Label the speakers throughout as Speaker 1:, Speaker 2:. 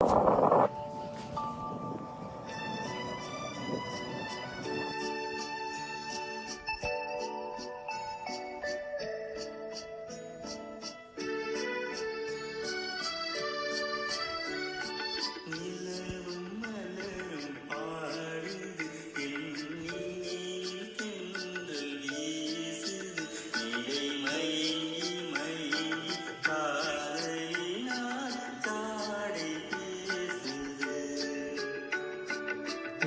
Speaker 1: நிலவும்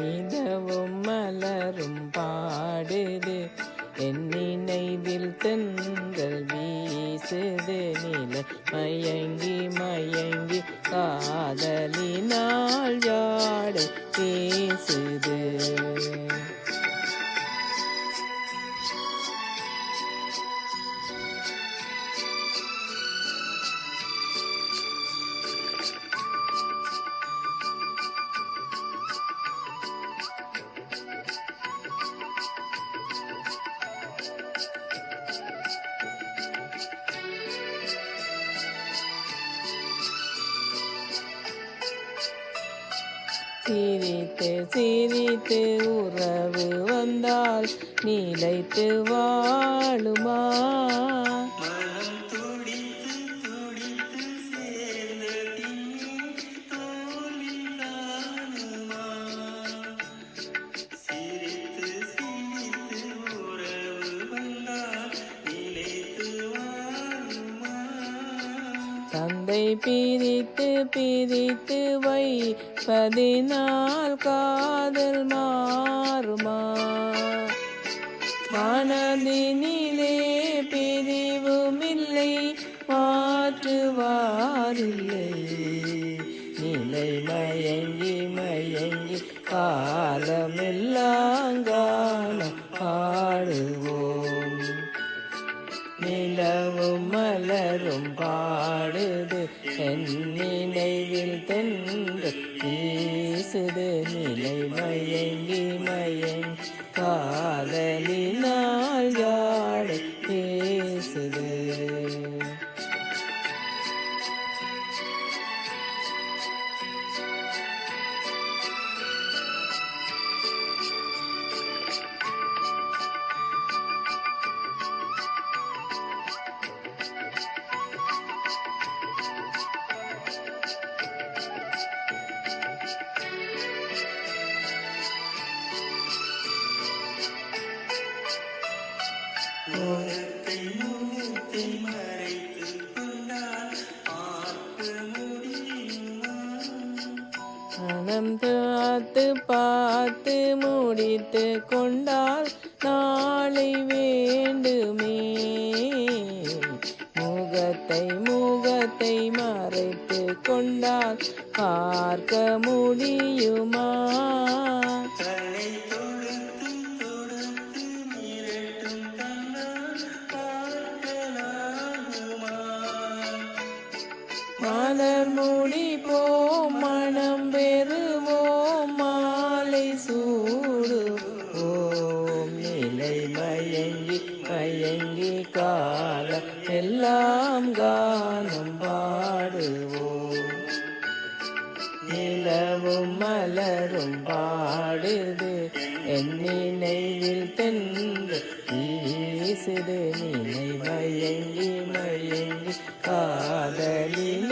Speaker 2: நிலவும் மலரும் பாடுது. என் நினைவில் தென்றல் வீசுது. நில மயங்கி மயங்கி காதலினா சிரித்து சிரித்து உறவு வந்தால் நீலைத்து வாழுமா? தந்தை பிரித்து பிரித்து வைப்பதினால் காதல் மாறுமா? மனதினிலே பிரிவுமில்லை மாற்றுவாரில்லை. நிலை மயங்கி மயங்கி காலமெல்லாம் காலம் பாடுவோம் நிலவும் மலரும் பாடுது. என் நினைவில் தென்று வீசுது. நிலை மயங்கி மயங் காதலினால் யாடு பேசுது மனம் பார்த்து பார்த்து முடித்து கொண்டால் நாளை வேண்டுமே. முகத்தை முகத்தை மறைத்து கொண்டால் பார்க்க முடியுமா? மலர் மூடி போம் மனம் பெறுவோம் மாலை சூடு ஓம் நிலை மயங்கி மயங்கி கால எல்லாம் கானம் பாடுவோம். நிலவும் மலரும் பாடுது என் நினைவில் தென்று வீசுது நிலை மயங்கி மயங்கி காதலினால்